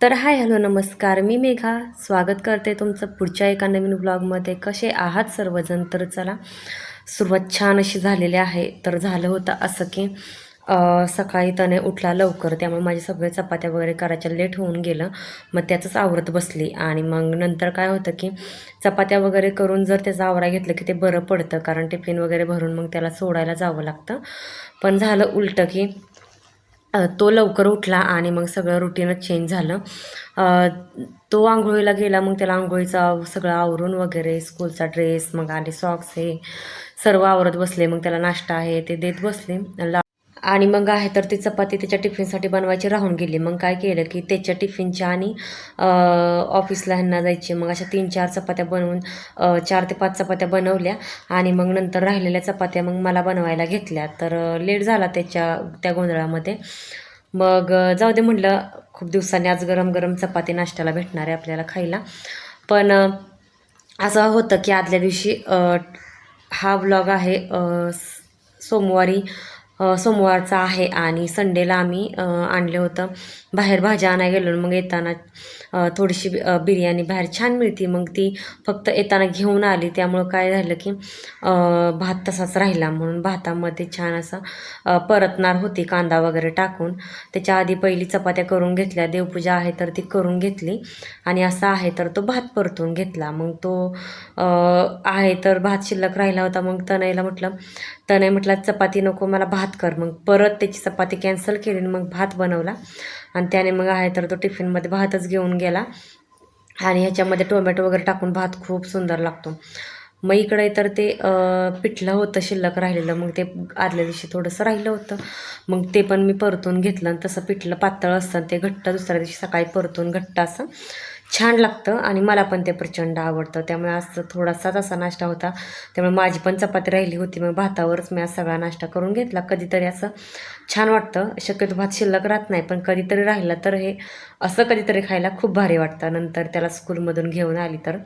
तर hi hello नमस्कार. मी मेघा. स्वागत करते तुमचं पुढच्या एका नवीन ब्लॉगमध्ये कसे आहात सर्वजण? तर चला सुरुवात छान अशी झालेली आहे. तर झालं होतं असं की सकाळी तने उठला लवकर. त्यामुळे माझे सगळे चपात्या वगैरे करायच्या लेट होऊन गेलं. मग त्याचंच आवरत बसली. आणि मग नंतर काय होतं की चपात्या वगैरे करून जर त्याचा आवरा घेतलं की ते बरं पडतं. कारण टिफिन वगैरे भरून मग त्याला सोडायला जावं लागतं. पण झालं उलटं की तो लवकर उठला आणि मग सगळं रुटीनच चेंज झालं. तो आंघोळीला गेला मग त्याला आंघोळीचा सगळं आवरून वगैरे स्कूलचा ड्रेस मग आणि सॉक्स हे सर्व आवरत बसले. मग त्याला नाश्ता आहे ते देत बसले. ला आणि मग आहे तर ती चपाती त्याच्या टिफिनसाठी बनवायची राहून गेली. मग काय केलं की त्याच्या टिफिनच्या आणि ऑफिसला ह्यांना जायची. मग अशा तीन चार चपात्या बनवून चार ते पाच चपात्या बनवल्या आणि मग नंतर राहिलेल्या चपात्या मग मला बनवायला घेतल्या. तर लेट झाला त्याच्या त्या गोंधळामध्ये. मग जाऊ दे म्हटलं खूप दिवसांनी आज गरम गरम चपाती नाश्त्याला भेटणार आहे आपल्याला खायला. पण असं होतं की आदल्या दिवशी हा ब्लॉग आहे सोमवारी सोमवारचा आहे आणि संडेला आम्ही आणलं होतं. बाहेर भाज्या आणायला गेलो मग येताना थोडीशी बिर्याणी बाहेर छान मिळते. मग ती फक्त येताना घेऊन आली. त्यामुळं काय झालं की भात तसाच राहिला म्हणून भातामध्ये छान असं परतणार होती कांदा वगैरे टाकून. त्याच्या आधी पहिली चपात्या करून घेतल्या. देवपूजा आहे तर ती करून घेतली आणि असा आहे तर तो भात परतून घेतला. मग तो आहे तर भात शिल्लक राहिला होता. मग तनयला म्हटलं त्याने म्हटलं चपाती नको मला भात कर. मग परत त्याची चपाती कॅन्सल केली आणि मग भात बनवला. आणि त्याने मग आहे तर तो टिफिनमध्ये भातच घेऊन गेला. आणि ह्याच्यामध्ये टोमॅटो वगैरे टाकून भात खूप सुंदर लागतो. मग इकडे तर ते पिठलं होतं शिल्लक राहिलेलं. मग ते आदल्या दिवशी थोडंसं राहिलं होतं. मग ते पण मी परतून घेतलं आणि तसं पिठलं पातळ असतं आणि ते घट्ट दुसऱ्या दिवशी सकाळी परतून घट्ट असं. छान लागतं आणि मला पण ते प्रचंड आवडतं. त्यामुळे आज थोडासा तसा नाश्ता होता. त्यामुळे माझी पण चपाती राहिली होती. मग भातावरच मी आज सगळा नाश्ता करून घेतला. कधीतरी असं छान वाटतं. शक्यतो भात शिल्लक राहत नाही पण कधीतरी राहिला तर हे असं कधीतरी खायला खूप भारी वाटतं. नंतर त्याला स्कूलमधून घेऊन आली तर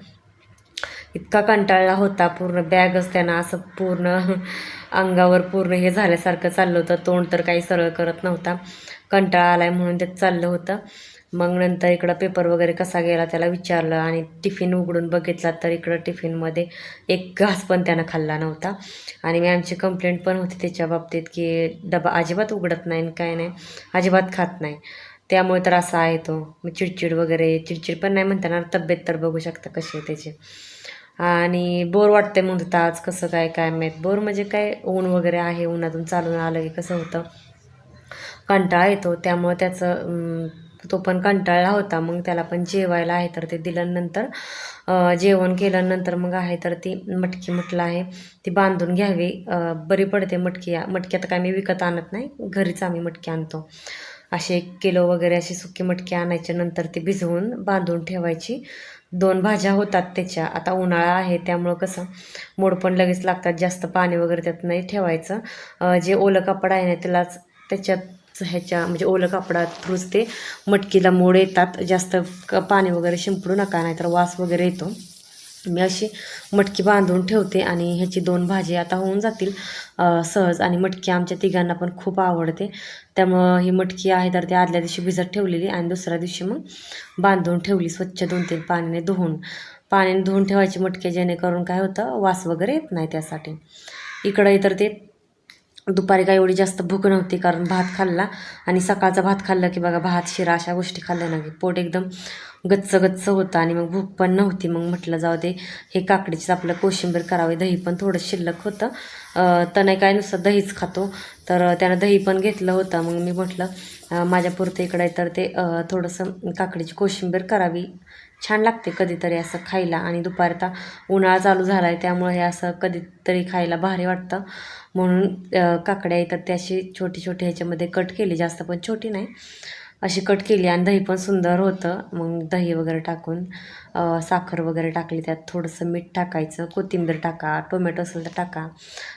इतका कंटाळला होता. पूर्ण बॅगच त्यांना असं पूर्ण अंगावर पूर्ण हे झाल्यासारखं चाललं होतं. तोंड तर काही सरळ करत नव्हता. कंटाळा आलाय म्हणून ते चाललं होतं. मग नंतर इकडं पेपर वगैरे कसा गेला त्याला विचारलं आणि टिफिन उघडून बघितला तर इकडं टिफिनमध्ये एक घास पण त्यानं खाल्ला नव्हता. आणि मॅमची कंप्लेंट पण होती त्याच्या बाबतीत की डबा अजिबात उघडत नाही आणि काय नाही अजिबात खात नाही. त्यामुळे तर असा आहे तो. मग चिडचिड वगैरे चिडचिड पण नाही म्हणताना तब्येत तर बघू शकता कशी आहे त्याची. आणि बोर वाटते म्हणत आज कसं काय काय माहीत. बोर म्हणजे काय ऊन वगैरे आहे उन्हातून चालून आलं की कसं होतं. कंटाळा येतो. त्यामुळं त्याचं तो पण कंटाळला होता. मग त्याला पण जेवायला आहे तर ते दिल्यानंतर जेवण केल्यानंतर मग आहे तर ती मटकी म्हटलं आहे ती बांधून घ्यावी. बरी पडते मटकी. मटकी आता काय मी विकत आणत नाही. घरीच आम्ही मटकी आणतो. असे एक किलो वगैरे अशी सुकी मटकी आणायच्या नंतर ती भिजवून बांधून ठेवायची. दोन भाज्या होतात त्याच्या. आता उन्हाळा आहे त्यामुळं कसं मोड पण लगेच लागतात. जास्त पाणी वगैरे त्यात नाही ठेवायचं. जे ओलं कापड आहे ना त्यालाच त्याच्यात ह्याच्या म्हणजे ओलं कापडा थ्रूच ते मटकीला मोड येतात. जास्त क पाणी वगैरे शिंपडू नका नाहीतर वास वगैरे येतो. मी अशी मटकी बांधून ठेवते आणि ह्याची दोन भाजी आता होऊन जातील. सहज आणि मटकी आमच्या तिघांना पण खूप आवडते. त्यामुळं ही मटकी आहे तर ती आदल्या दिवशी भिजत ठेवलेली आणि दुसऱ्या दिवशी मग बांधून ठेवली स्वच्छ दोन तीन पाण्याने धुवून. पाण्याने धुवून ठेवायची मटकी जेणेकरून काय होतं? वास वगैरे येत नाही त्यासाठी. इकडं तर ते दुपारी काय एवढी जास्त भूक नव्हती कारण भात खाल्ला. आणि सकाळचा भात खाल्ला की बघा भात शिरा अशा गोष्टी खाल्ल्या ना की पोट एकदम गच्च गच्च होतं. आणि मग भूक पण नव्हती. मग म्हटलं जाऊ दे हे काकडीचं आपलं कोशिंबीर करावे. दही पण थोडं शिल्लक होतं. तर नाही काय नुसतं दहीच खातो. तर त्यानं दही पण घेतलं होतं. मग मी म्हटलं माझ्या पुरतं इकडं तर ते थोडंसं काकडीची कोशिंबीर करावी. छान लागते कधीतरी असं खायला. आणि दुपार आता उन्हाळा चालू झाला आहे त्यामुळे हे असं कधीतरी खायला भारी वाटतं. म्हणून काकड्या येतात ते छोटी छोटी ह्याच्यामध्ये कट केली. जास्त पण छोटी नाही. अशी कट केली आणि दही पण सुंदर होतं. मग दही वगैरे टाकून साखर वगैरे टाकली त्यात थोडंसं मीठ टाकायचं कोथिंबीर टाका टोमॅटो असेल तर टाका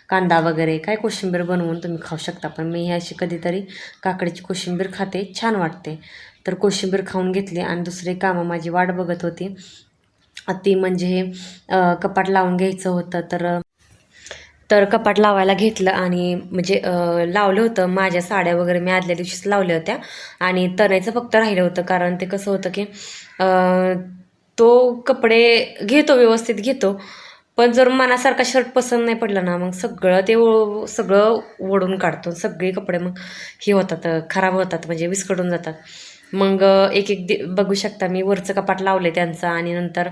कांदा वगैरे काय कोशिंबीर बनवून तुम्ही खाऊ शकता. पण मी अशी कधीतरी काकडीची कोशिंबीर खाते छान वाटते. तर कोशिंबीर खाऊन घेतली आणि दुसरी कामं माझी वाट बघत होती. ती म्हणजे हे कपाट लावून घ्यायचं होतं तर तर कपाट लावायला घेतलं आणि म्हणजे लावलं होतं. माझ्या साड्या वगैरे मी आदल्या दिवशीच लावल्या होत्या. आणि तणायचं फक्त राहिलं होतं. कारण ते कसं होतं की तो कपडे घेतो व्यवस्थित घेतो. पण जर मनासारखा शर्ट पसंत नाही पडला ना मग सगळं ते सगळं ओढून काढतो. सगळे कपडे मग हे होतात खराब होतात म्हणजे विस्कटून जातात. मग एक एक दि बघू शकता मी वरचं कपाट लावले त्यांचं आणि नंतर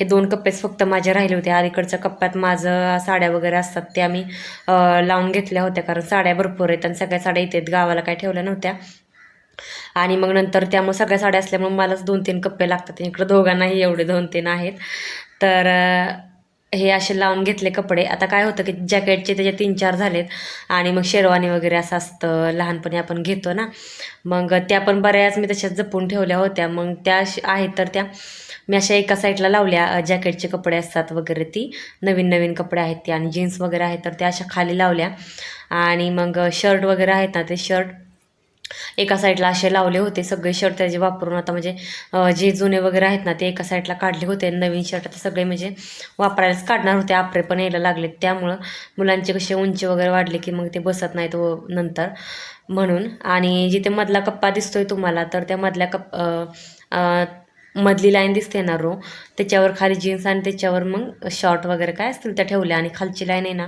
हे दोन कप्पेच फक्त माझे राहिले होते. अलीकडच्या कप्प्यात माझं साड्या वगैरे असतात त्या मी लावून घेतल्या होत्या कारण साड्या भरपूर आहेत आणि सगळ्या साड्या इथे गावाला काय ठेवल्या नव्हत्या. आणि मग नंतर त्यामुळे सगळ्या साड्या असल्यामुळे मलाच दोन तीन कप्पे लागतात. इकडं दोघांनाही एवढे दोन तीन आहेत. तर हे असे लावून घेतले कपडे. आता काय होतं की जॅकेटचे त्याचे तीन चार झालेत आणि मग शेरवानी वगैरे असं असतं लहानपणी आपण घेतो ना. मग त्या पण बऱ्याच मी तशाच जपून ठेवल्या होत्या. मग त्या आहेत तर त्या मी अशा एका साईडला लावल्या. जॅकेटचे कपडे असतात वगैरे ती. नवीन नवीन कपडे आहेत ते आणि जीन्स वगैरे आहेत तर त्या अशा खाली लावल्या. आणि मग शर्ट वगैरे आहेत ना ते शर्ट एका साईडला असे लावले होते सगळे शर्ट त्याचे वापरून. आता म्हणजे जे जुने वगैरे आहेत ना ते एका साईडला काढले होते. नवीन शर्ट आता सगळे म्हणजे वापरायलाच काढणार होते. आपरे पण यायला लागले त्यामुळं मुलांचे कसे उंची वगैरे वाढले की मग ते बसत नाहीत व नंतर. म्हणून आणि जिथे मधला कप्पा दिसतोय तुम्हाला तर त्या मधल्या कप मधली लाईन दिसते ना रो त्याच्यावर खाली जीन्स आणि त्याच्यावर मग शॉर्ट वगैरे काय असतील त्या ठेवल्या. आणि खालची लाईन आहे ना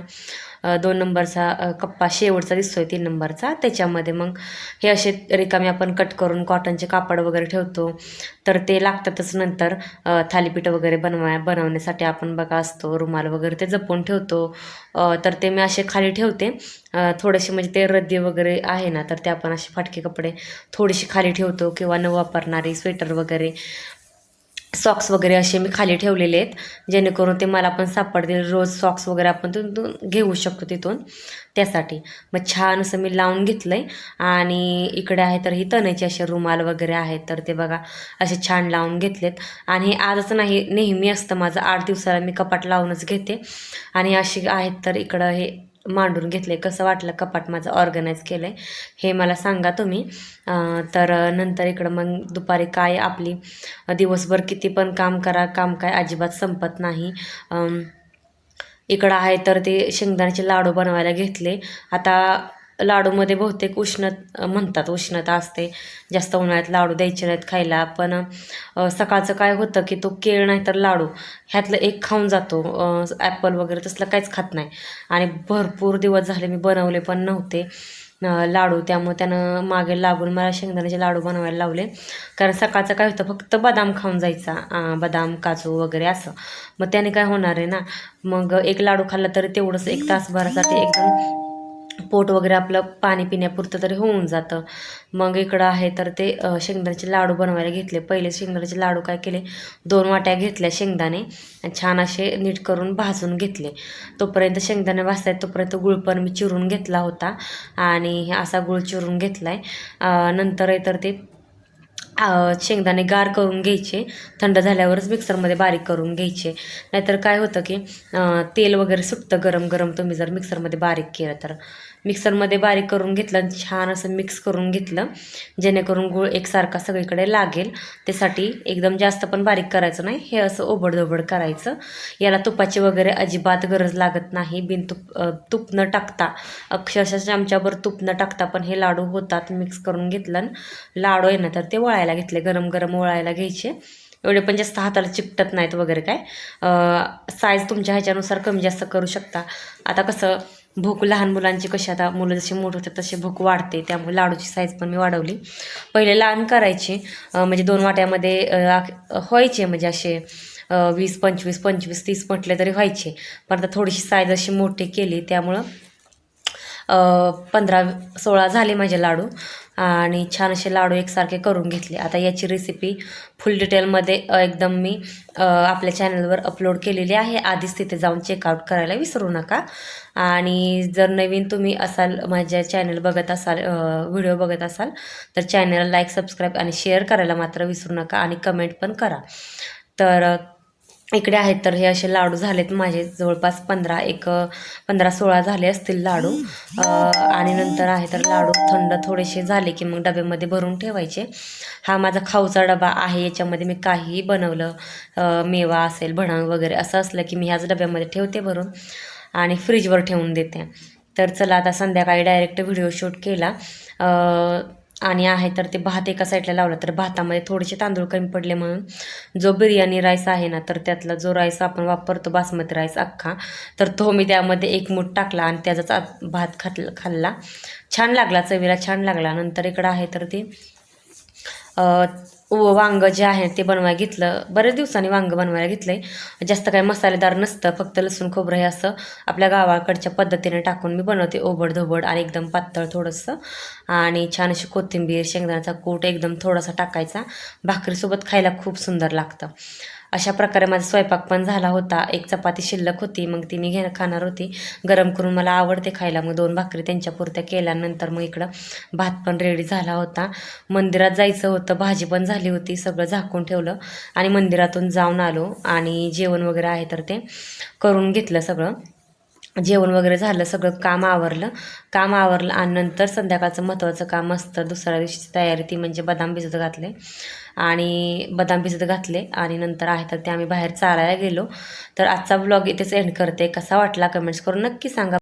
दोन नंबरचा कप्पा शेवटचा दिसतोय तीन नंबरचा. त्याच्यामध्ये मग हे असे रिकामे आपण कट करून कॉटनचे कापड वगैरे ठेवतो. तर ते लागतातच नंतर थालीपीठ वगैरे बनवाय बनवण्यासाठी आपण बघा असतो रुमाल वगैरे ते जपून ठेवतो. तर ते मी असे खाली ठेवते. थोडेसे म्हणजे ते रद्दी वगैरे आहे ना तर ते आपण असे फाटके कपडे थोडेसे खाली ठेवतो किंवा न वापरणारे स्वेटर वगैरे सॉक्स वगैरे असे मी खाली ठेवलेले आहेत. जेणेकरून ते मला पण सापडतील. रोज सॉक्स वगैरे आपण तिथून घेऊ शकतो तिथून त्यासाठी. मग छान असं मी लावून घेतलं आहे आणि इकडे आहे तर ही तण्याची असे रुमाल वगैरे आहेत तर ते बघा असे छान लावून घेतलेत. आणि हे आजच नाही नेहमी असतं माझं. आठ दिवसाला मी कपाट लावूनच घेते. आणि अशी आहेत तर इकडं हे मांडून घेतले कसं वाटलं कपाट माझं ऑर्गनाईज केलं आहे हे मला सांगा तुम्ही. तर नंतर इकडं मग दुपारी काय आपली दिवसभर किती पण काम करा काम काय अजिबात संपत नाही. इकडं आहे तर ते शेंगदाण्याचे लाडू बनवायला घेतले. आता लाडूमध्ये बहुतेक उष्ण म्हणतात उष्णता असते. जास्त उन्हाळ्यात लाडू द्यायचे नाहीत खायला. पण सकाळचं काय होतं की तो केळ नाही तर लाडू. ह्यातलं एक खाऊन जातो. ॲपल वगैरे तसलं काहीच खात नाही. आणि भरपूर दिवस झाले मी बनवले पण नव्हते लाडू. त्यामुळे त्यानं मागे लागून मला शेंगदाण्याचे लाडू बनवायला लावले. कारण सकाळचं काय होतं फक्त बदाम खाऊन जायचा. बदाम काजू वगैरे असं. मग त्याने काय होणार आहे ना मग एक लाडू खाल्ला तरी तेवढंच एक तासभरासाठी एकदम पोट वगैरे आपलं पाणी पिण्यापुरतं तरी होऊन जातं. मग इकडं आहे तर ते शेंगदाण्याचे लाडू बनवायला घेतले. पहिले शेंगदाण्याचे लाडू काय केले? दोन वाट्या घेतल्या शेंगदाणे छान असे नीट करून भाजून घेतले. तोपर्यंत शेंगदाणे भाजतायत तोपर्यंत गुळ पण मी चिरून घेतला होता आणि असा गुळ चिरून घेतला आहे नंतर तर ते शेंगदाणे गार करून घ्यायचे थंड झाल्यावरच मिक्सरमध्ये बारीक करून घ्यायचे. नाहीतर काय होतं की तेल वगैरे सुटतं गरम गरम तुम्ही जर मिक्सरमध्ये बारीक केलं तर. मिक्सरमध्ये बारीक करून घेतलं आणि छान असं मिक्स करून घेतलं जेणेकरून गूळ एकसारखा सगळीकडे लागेल. त्यासाठी एकदम जास्त पण बारीक करायचं नाही हे असं ओबडधोबड करायचं. याला तुपाची वगैरे अजिबात गरज लागत नाही बिन तुप तूप न टाकता. अक्षरशः चमच्याभर तूप न टाकता पण हे लाडू होतात मिक्स करून घेतलं. आणि लाडू आहे ना तर ते वळायला घेतले गरम गरम ओळायला घ्यायचे. एवढे पण जास्त हाताला चिकटत नाहीत वगैरे काय. साईज तुमच्या ह्याच्यानुसार कमी जास्त करू शकता. आता कसं भूक लहान मुलांची कशी आता मुलं जशी मोठ होतात तशी भूक वाढते त्यामुळे लाडूची साईज पण मी वाढवली. पहिले लहान करायची म्हणजे दोन वाट्यामध्ये व्हायचे म्हणजे असे वीस पंचवीस पंचवीस तीस म्हटले तरी व्हायचे. पण आता थोडीशी साईज अशी मोठी केली त्यामुळं पंधरा सोळा झाले माझे लाडू. आणि छान असे लाडू एकसारखे करून घेतले. आता याची रेसिपी फुल डिटेलमध्ये एकदम मी आपल्या चॅनलवर अपलोड केलेली आहे. आधीच तिथे जाऊन चेकआउट करायला विसरू नका. आणि जर नवीन तुम्ही असाल माझ्या चॅनल बघत असाल व्हिडिओ बघत असाल तर चॅनलला लाईक सबस्क्राईब आणि शेअर करायला मात्र विसरू नका आणि कमेंट पण करा. तर इकडे आहेत तर हे असे लाडू झालेत. माझे जवळपास पंधरा एक पंधरा सोळा झाले असतील लाडू. आणि नंतर आहे तर लाडू थंड थोडेसे झाले की मग डब्यामध्ये भरून ठेवायचे. हा माझा खाऊचा डबा आहे. याच्यामध्ये मी काहीही बनवलं मेवा असेल भणंग वगैरे असं असलं की मी ह्याच डब्यामध्ये ठेवते भरून आणि फ्रीजवर ठेवून देते. तर चला आता संध्याकाळी डायरेक्ट व्हिडिओ शूट केला. आणि आहे तर ते भात एका साईडला लावला तर भातामध्ये थोडेसे तांदूळ कमी पडले म्हणून जो बिर्याणी राईस आहे ना तर त्यातला जो राईस आपण वापरतो बासमती राईस अख्खा तर तो मी त्यामध्ये एक मूठ टाकला आणि त्याचाच भात खात खाल्ला. छान लागला चवीला छान लागला. नंतर इकडं आहे तर ते वांग जे आहे ते बनवायला घेतलं. बऱ्याच दिवसांनी वांग बनवायला घेतलं आहे जास्त काही मसालेदार नसतं. फक्त लसूण खोबरं हे असं आपल्या गावाकडच्या पद्धतीने टाकून मी बनवते. ओबड धोबड आणि एकदम पातळ थोडंसं. आणि छान अशी कोथिंबीर शेंगदाण्याचा कूट एकदम थोडासा टाकायचा. भाकरीसोबत खायला खूप सुंदर लागतं. अशा प्रकारे माझा स्वयंपाक पण झाला होता. एक चपाती शिल्लक होती मग ती मी घे खाणार होती. गरम करून मला आवडते खायला. मग दोन भाकरी त्यांच्या पुरत्या केल्यानंतर मग इकडं भात पण रेडी झाला होता. मंदिरात जायचं होतं. भाजी पण झाली होती. सगळं झाकून ठेवलं आणि मंदिरातून जाऊन आलो. आणि जेवण वगैरे आहे तर ते करून घेतलं सगळं. जेवण वगैरे झालं सगळं काम आवरलं. काम आवरलं आणि नंतर संध्याकाळचं महत्त्वाचं काम असतं. दुसऱ्या दिवशीची तयारी ती म्हणजे बदाम भिजत घातले. आणि बदाम भिजत घातले आणि नंतर आहे तर ते आम्ही बाहेर चालायला गेलो. तर आजचा ब्लॉग इथेच एंड करते. कसा वाटला कमेंट्स करून नक्की सांगा.